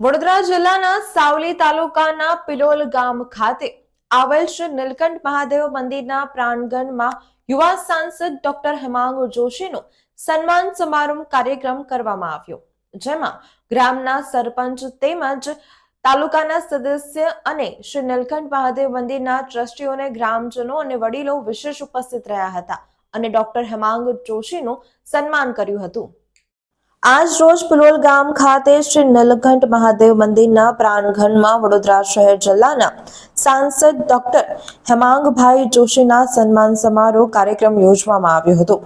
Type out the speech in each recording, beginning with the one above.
વડોદરા જિલ્લાના સાવલી તાલુકાના પિલોલ ગામ ખાતે આવેલ શ્રી નીલકંઠ મહાદેવ મંદિરના પ્રાંગણમાં યુવા સાંસદ ડોક્ટર હેમાંગ જોશીનો સન્માન સમારંભ કાર્યક્રમ કરવામાં આવ્યો, જેમાં ગ્રામના સરપંચ તેમજ તાલુકાના સદસ્ય અને શ્રી નીલકંઠ મહાદેવ મંદિરના ટ્રસ્ટીઓને, ગ્રામજનો અને વડીલો વિશેષ ઉપસ્થિત રહ્યા હતા અને ડોક્ટર હેમાંગ જોશીનું સન્માન કર્યું હતું. આજ રોજ પુલોલ ગામ ખાતે શ્રી નીલકંઠ મહાદેવ મંદિરના પ્રાંગણમાં વડોદરા શહેર જિલ્લાના સાંસદ ડોક્ટર હેમાંગભાઈ જોશીના સન્માન સમારોહ કાર્યક્રમ યોજવામાં આવ્યો હતો.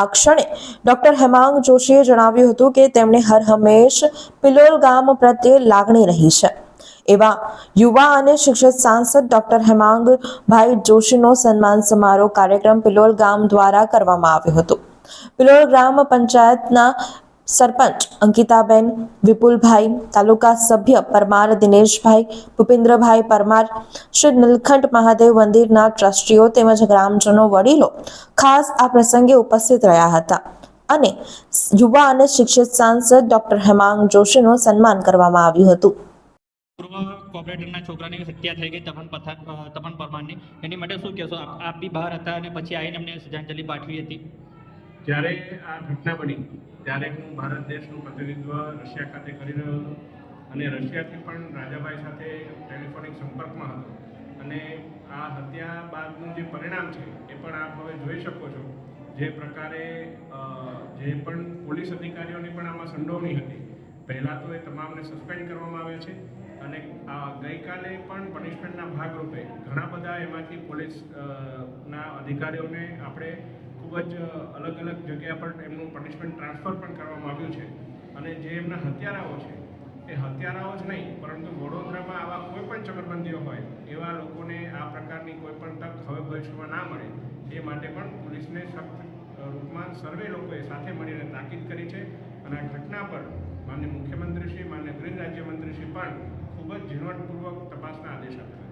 આ ક્ષણે ડોક્ટર હેમાંગ જોશીએ જણાવ્યું હતું કે તેમણે હર હંમેશ પિલોલ ગામ પ્રત્યે લાગણી રહી છે. એવા યુવા અને શિક્ષિત સાંસદ ડોક્ટર હેમાંગભાઈ જોશીનો સન્માન સમારોહ કાર્યક્રમ પિલોલ ગામ દ્વારા કરવામાં આવ્યો હતો. પિલોલ ગ્રામ પંચાયતના સરપંચ અંકિતાબેન વિપુલભાઈ તાલુકા સભ્ય પરમાર દિનેશભાઈ ભૂપેન્દ્રભાઈ પરમાર શ્રી નીલકંઠ મહાદેવ મંદિરના ટ્રસ્ટીઓ તેમજ ગ્રામજનો વડીલો ખાસ આ પ્રસંગે ઉપસ્થિત રહ્યા હતા અને યુવા અને શિક્ષિત સાંસદ ડોક્ટર હેમાંગ જોશીનું સન્માન કરવામાં આવ્યું હતું. પૂર્વ કોર્પોરેટરના છોકરાની હત્યા થઈ ગઈ તપન પથા તપન પરમારની. એની માટે શું કહેશો? આપ આપ બી બહાર હતા અને પછી આવીને અમને શ્રદ્ધાંજલિ પાઠવી હતી. જ્યારે આ ઘટના બની ત્યારે હું ભારત દેશનું પ્રતિનિધિત્વ રશિયા ખાતે કરી રહ્યો હતો. અને રશિયાથી પણ રાજાભાઈ સાથે ટેલિફોનિક સંપર્કમાં હતો. અને આ હત્યા બાદનું જે પરિણામ છે, એ પણ આપ હવે જોઈ શકો છો. જે પ્રકારે જે પણ પોલીસ અધિકારીઓની પણ આમાં સંડોવણી હતી. પહેલાં તો એ તમામને સસ્પેન્ડ કરવામાં આવ્યા છે. અને આ ગઈકાલે પણ પનિશમેન્ટના ભાગરૂપે ઘણા બધા એમાંથી પોલીસના અધિકારીઓને આપણે ખૂબ જ અલગ અલગ જગ્યા પર એમનું પનિશમેન્ટ ટ્રાન્સફર પણ કરવામાં આવ્યું છે. અને જે એમના હત્યારાઓ છે, એ હત્યારાઓ જ નહીં, પરંતુ વડોદરામાં આવા કોઈ પણ ચક્રબંધીઓ હોય, એવા લોકોને આ પ્રકારની કોઈ પણ તક હવે ભવિષ્યમાં ના મળે, એ માટે પણ પોલીસને સખ્ત રૂપમાં સર્વે લોકોએ સાથે મળીને તાકીદ કરી છે. અને આ ઘટના પર માન્ય મુખ્યમંત્રીશ્રી, માન્ય ગૃહ રાજ્યમંત્રીશ્રી પણ ખૂબ જ ઝીણવટપૂર્વક તપાસના આદેશ આપેલા છે.